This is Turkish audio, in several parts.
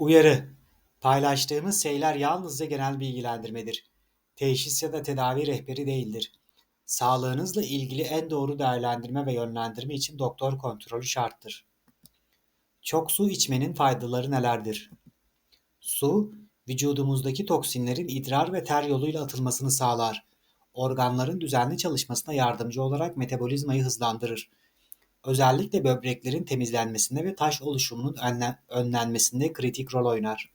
Uyarı: Paylaştığımız şeyler yalnızca genel bilgilendirmedir. Teşhis ya da tedavi rehberi değildir. Sağlığınızla ilgili en doğru değerlendirme ve yönlendirme için doktor kontrolü şarttır. Çok su içmenin faydaları nelerdir? Su, vücudumuzdaki toksinlerin idrar ve ter yoluyla atılmasını sağlar. Organların düzenli çalışmasına yardımcı olarak metabolizmayı hızlandırır. Özellikle böbreklerin temizlenmesinde ve taş oluşumunun önlenmesinde kritik rol oynar.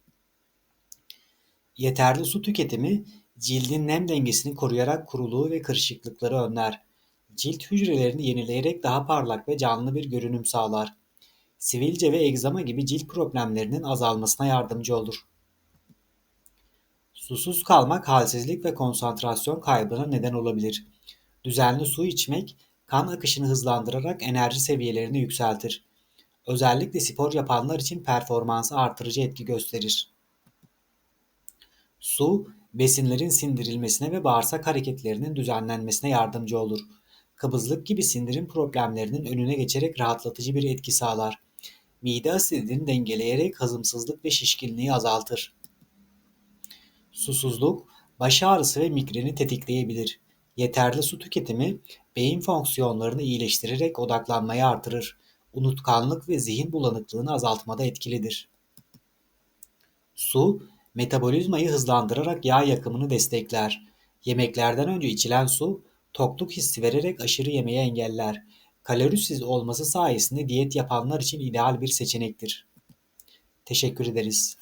Yeterli su tüketimi cildin nem dengesini koruyarak kuruluğu ve kırışıklıkları önler. Cilt hücrelerini yenileyerek daha parlak ve canlı bir görünüm sağlar. Sivilce ve egzama gibi cilt problemlerinin azalmasına yardımcı olur. Susuz kalmak halsizlik ve konsantrasyon kaybına neden olabilir. Düzenli su içmek kan akışını hızlandırarak enerji seviyelerini yükseltir. Özellikle spor yapanlar için performansı artırıcı etki gösterir. Su, besinlerin sindirilmesine ve bağırsak hareketlerinin düzenlenmesine yardımcı olur. Kabızlık gibi sindirim problemlerinin önüne geçerek rahatlatıcı bir etki sağlar. Mide asidini dengeleyerek hazımsızlık ve şişkinliği azaltır. Susuzluk, baş ağrısı ve migreni tetikleyebilir. Yeterli su tüketimi beyin fonksiyonlarını iyileştirerek odaklanmayı artırır. Unutkanlık ve zihin bulanıklığını azaltmada etkilidir. Su, metabolizmayı hızlandırarak yağ yakımını destekler. Yemeklerden önce içilen su, tokluk hissi vererek aşırı yemeği engeller. Kalorisiz olması sayesinde diyet yapanlar için ideal bir seçenektir. Teşekkür ederiz.